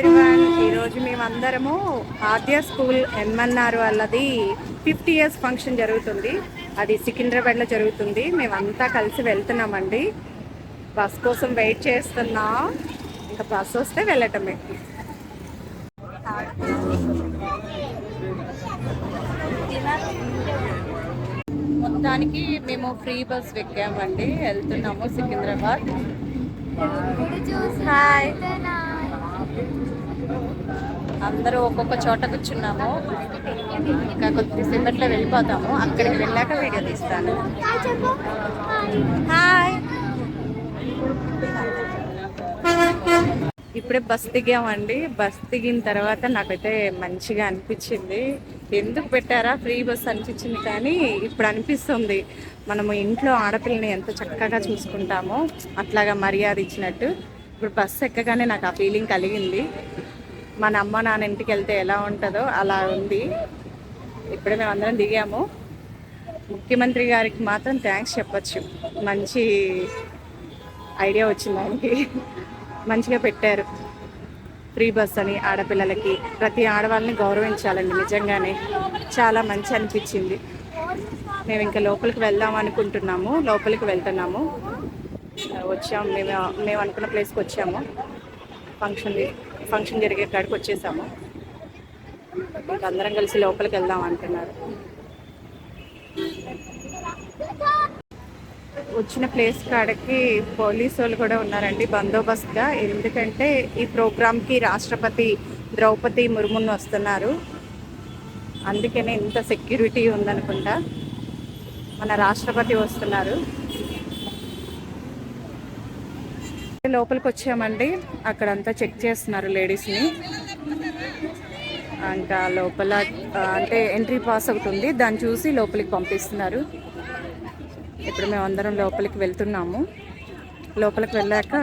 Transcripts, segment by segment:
Everyone ఈరోజు మేమందరము Aadya school NNR వాళ్ళది ఫిఫ్టీ ఇయర్స్ ఫంక్షన్ జరుగుతుంది. అది సికింద్రాబాద్లో జరుగుతుంది. మేమంతా కలిసి వెళ్తున్నామండి. బస్ కోసం వెయిట్ చేస్తున్నాం. ఇంకా బస్ వస్తే వెళ్ళటమే. మొత్తానికి మేము ఫ్రీ బస్ ఎక్కామండి వెళ్తున్నాము సికింద్రాబాద్. హాయ్ అందరూ ఒక్కొక్క చోట కూర్చున్నాము. ఇంకా కొద్దిసేపట్లో వెళ్ళిపోతాము. అక్కడికి వెళ్ళాక వీడియో తీస్తాను. హాయ్ ఇప్పుడే బస్ దిగామండి. బస్ దిగిన తర్వాత నాకైతే మంచిగా అనిపించింది. ఎందుకు పెట్టారా? ఫ్రీ బస్ అనిపించింది కానీ ఇప్పుడు అనిపిస్తుంది. మనము ఇంట్లో ఆడపిల్లని ఎంత చక్కగా చూసుకుంటామో అట్లాగా మర్యాద ఇచ్చినట్టు. ఇప్పుడు బస్సు ఎక్కగానే నాకు ఆ ఫీలింగ్ కలిగింది. మన అమ్మ నాన్న ఇంటికి వెళ్తే ఎలా ఉంటుందో అలా ఉంది. ఇప్పుడే మేము అందరం దిగాము. ముఖ్యమంత్రి గారికి మాత్రం థ్యాంక్స్ చెప్పచ్చు. మంచి ఐడియా వచ్చింది ఆయనకి. మంచిగా పెట్టారు. ఫ్రీ బస్ అని ఆడపిల్లలకి. ప్రతి ఆడవాళ్ళని గౌరవించాలండి నిజంగానే. చాలా మంచి అనిపించింది. మేము ఇంకా లోపలికి వెళ్దాం అనుకుంటున్నాము. లోపలికి వెళ్తున్నాము. వచ్చాము. మేము మేము అనుకున్న ప్లేస్కి వచ్చాము. ఫంక్షన్ ఫంక్షన్ జరిగే కాడికి వచ్చేసాము. ఇంకా అందరం కలిసి లోపలికి వెళ్దాం అంటున్నారు. వచ్చిన ప్లేస్ కాడకి పోలీసు వాళ్ళు కూడా ఉన్నారండి. బందోబస్తుగా. ఎందుకంటే ఈ ప్రోగ్రామ్కి రాష్ట్రపతి ద్రౌపది ముర్మును వస్తున్నారు. అందుకనే ఇంత సెక్యూరిటీ ఉందనుకుంటా. మన రాష్ట్రపతి వస్తున్నారు. లోపలికి వచ్చామండి అక్కడంతా చెక్ చేస్తున్నారు లేడీస్ని. ఇంకా లోపల అంటే ఎంట్రీ పాస్ ఒకటి ఉంది దాన్ని చూసి లోపలికి పంపిస్తున్నారు. ఇప్పుడు మేము అందరం లోపలికి వెళ్తున్నాము. లోపలికి వెళ్ళాక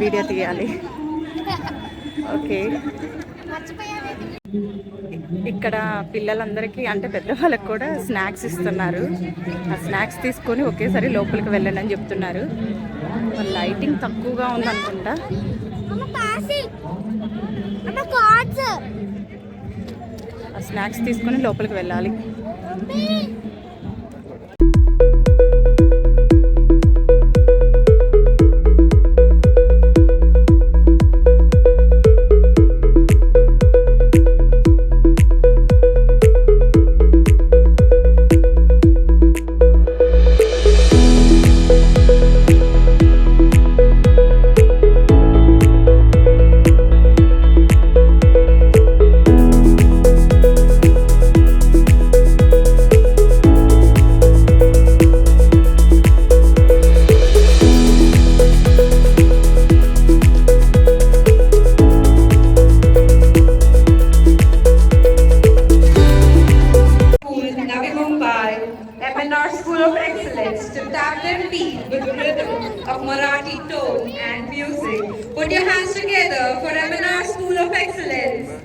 వీడియో తీయాలి. ఓకే. ఇక్కడ పిల్లలందరికీ అంటే పెద్దవాళ్ళకి కూడా స్నాక్స్ ఇస్తున్నారు. ఆ స్నాక్స్ తీసుకొని ఒకేసారి లోపలికి వెళ్ళండి అని చెప్తున్నారు. లైటింగ్ తక్కువగా ఉందనుకుంటా. ఆ స్నాక్స్ తీసుకొని లోపలికి వెళ్ళాలి. Put your hands together for MNR School of Excellence.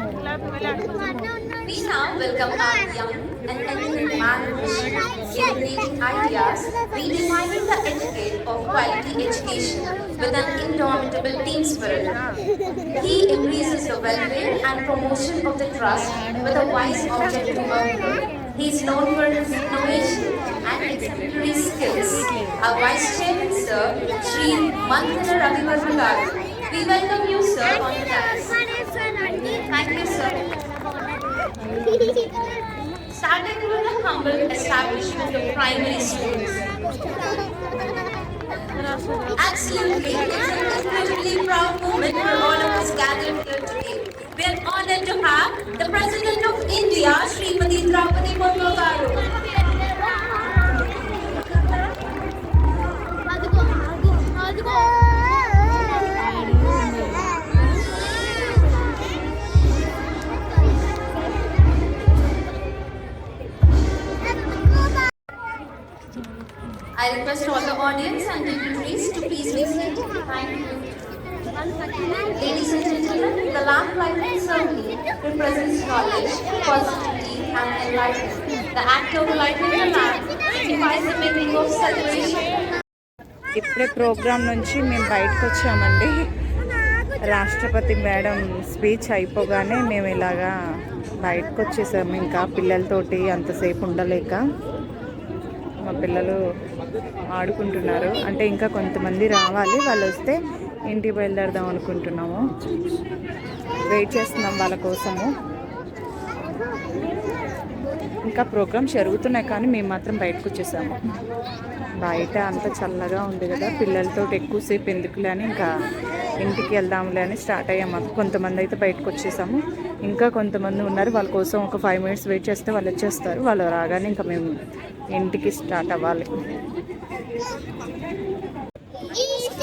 We now welcome our young and eminent managers innovating ideas, redefining the etiquette of quality education with an indomitable team spirit. He increases the welfare and promotion of the trust with a wise objective of He is known for his innovation and exemplary skills. Our Vice Chairman, Sir, Sri Manthana Ravivarma. We welcome you, sir, on the dais started with a humble establishment of primary schools. Absolutely, it's an incredibly proud moment for all of us gathered here today. We are honored to have the President of India, Sri Draupadi Murmu Garu. Knowledge, positivity, and enlightenment. The act of lighting the lamp signifies the meaning of celebration. ఇప్పుడే programme నుంచి మేము బయటకు వచ్చామండి రాష్ట్రపతి madam speech అయిపోగానే మేము ఇలాగా బయటకు వచ్చేసాము ఇంకా పిల్లలతోటి అంతసేపు ఉండలేక మా పిల్లలు ఆడుకుంటున్నారు అంటే ఇంకా కొంతమంది రావాలి వాళ్ళు వస్తే ఇంటికి బయలుదేరదాం అనుకుంటున్నాము వెయిట్ చేస్తున్నాం వాళ్ళ కోసము ఇంకా ప్రోగ్రామ్స్ జరుగుతున్నాయి కానీ మేము మాత్రం బయటకు వచ్చేసాము. బయట అంత చల్లగా ఉంది కదా పిల్లలతో ఎక్కువసేపు ఎందుకులే అని ఇంకా ఇంటికి వెళ్దాంలే అని స్టార్ట్ అయ్యాము. కొంతమంది అయితే బయటకు వచ్చేసాము. ఇంకా కొంతమంది ఉన్నారు వాళ్ళ కోసం ఒక ఫైవ్ మినిట్స్ వెయిట్ చేస్తే వాళ్ళు వచ్చేస్తారు. వాళ్ళు రాగానే ఇంకా మేము ఇంటికి స్టార్ట్ అవ్వాలి. ఈస్ట్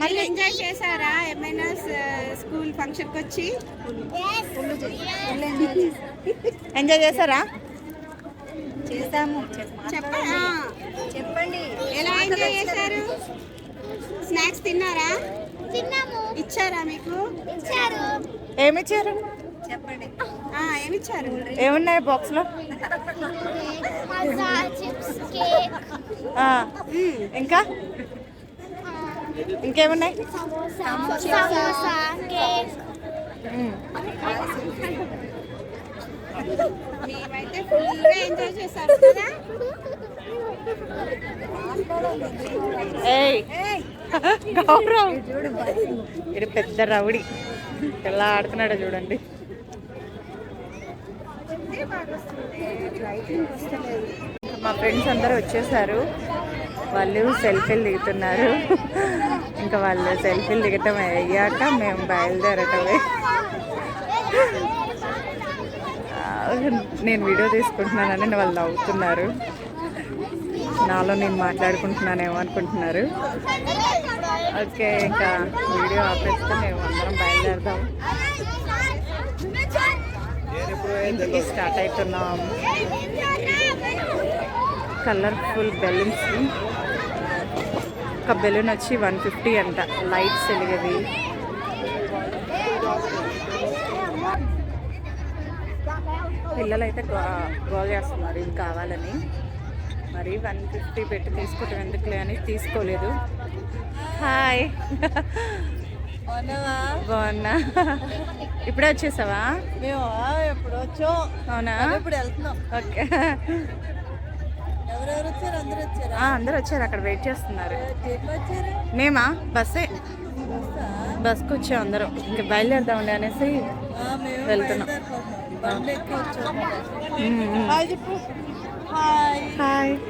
మళ్ళీ ఎంజాయ్ చేశారా? ఏమైనా స్కూల్ ఫంక్షన్కి వచ్చి? ఎంజాయ్ చేశారా? చేశాము. చెప్పండి చెప్పండి. ఎలా ఎంజాయ్ చేశారు? స్నాక్స్ తిన్నారా? తిన్నాము. ఇచ్చారా మీకు? ఇచ్చారు. ఏమి ఇచ్చారు చెప్పండి. ఏమున్నాయి చిప్స్ కేక్ ఇంకా? ఇంకేమున్నాయి? మేమైతే ఫుల్గా ఎంజాయ్ చేశారు కదా? ఏయ్. గౌరవ్. ఇది పెద్ద రౌడీ. ఎలా ఆడుతున్నాడో చూడండి. మా ఫ్రెండ్స్ అందరూ వచ్చేసారు. వాళ్ళు సెల్ఫీలు దిగుతున్నారు. ఇంకా వాళ్ళు సెల్ఫీలు దిగటం అయ్యాక మేము బయలుదేరటమే. నేను వీడియో తీసుకుంటున్నానని వాళ్ళు నవ్వుతున్నారు. నాలో నేను మాట్లాడుకుంటున్నానేమో అనుకుంటున్నారు. ఓకే ఇంకా వీడియో ఆపేస్తే మేము అందరం బయలుదేరుతాం ఇంటికి స్టార్ట్ అవుతున్నాం. కలర్ఫుల్ బెలూన్స్ ఒక బెలూన్ వచ్చి వన్ ఫిఫ్టీ అంట. లైట్స్ వెలిగేవి. పిల్లలు అయితే గో గోల్ చేస్తున్నారు. ఇది కావాలని. మరి వన్ ఫిఫ్టీ పెట్టి తీసుకోవటం ఎందుకులే అని తీసుకోలేదు. హాయ్ బాగున్నా. ఇప్పుడే వచ్చేసావా? మేము? ఎప్పుడు వచ్చాం. అవునా? ఇప్పుడు వెళ్తున్నాం. ఓకే. ఎవరెవరు వచ్చారు? అందరూ వచ్చారా? అందరూ వచ్చారు. అక్కడ వెయిట్ చేస్తున్నారు. మేమా? బస్సే? బస్కి వచ్చాం అందరం. ఇంకా బయలుదేరదాంలే అనేసి వెళ్తున్నాం. హాయ్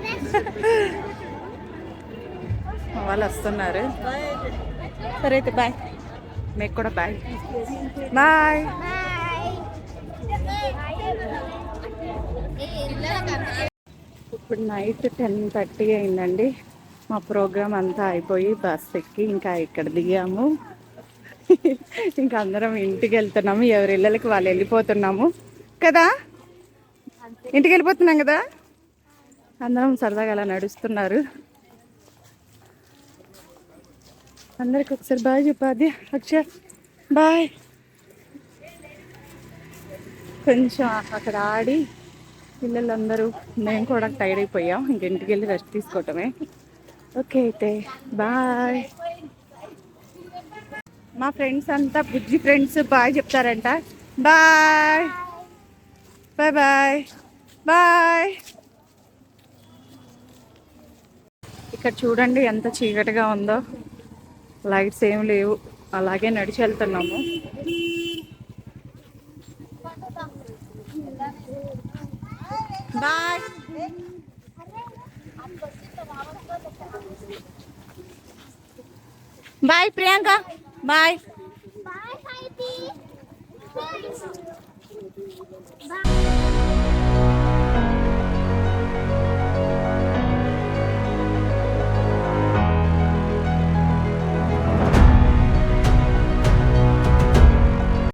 వాళ్ళు వస్తున్నారు. సరే అయితే బాయ్. మీకు కూడా బాయ్ బాయ్ ఇప్పుడు నైట్ టెన్ థర్టీ అయిందండి. మా ప్రోగ్రామ్ అంతా అయిపోయి బస్ ఎక్కి ఇంకా ఇక్కడ దిగాము. ఇంకా అందరం ఇంటికి వెళ్తున్నాము. ఎవరి ఇళ్ళకి వాళ్ళు వెళ్ళిపోతున్నాము. కదా? ఇంటికి వెళ్ళిపోతున్నాం కదా? అందరం సరదాగా అలా నడుస్తున్నారు. అందరికి ఒకసారి బాయ్ చెప్పాది అక్షర్ బాయ్. కొంచెం అక్కడ ఆడి పిల్లలందరూ మేము కూడా టైర్డ్ అయిపోయాం. ఇంకెంటికి వెళ్ళి రెస్ట్ తీసుకోవటమే. ఓకే అయితే బాయ్. మా ఫ్రెండ్స్ అంతా బుజ్జి ఫ్రెండ్స్ బాయ్ చెప్తారంట. బాయ్. Bye bye. బాయ్. ఇక్కడ చూడండి ఎంత చీకటిగా ఉందో. లైట్స్ ఏం లేవు. అలాగే నడిచి వెళ్తున్నాము. Bye. Bye Priyanka. Bye. Bye.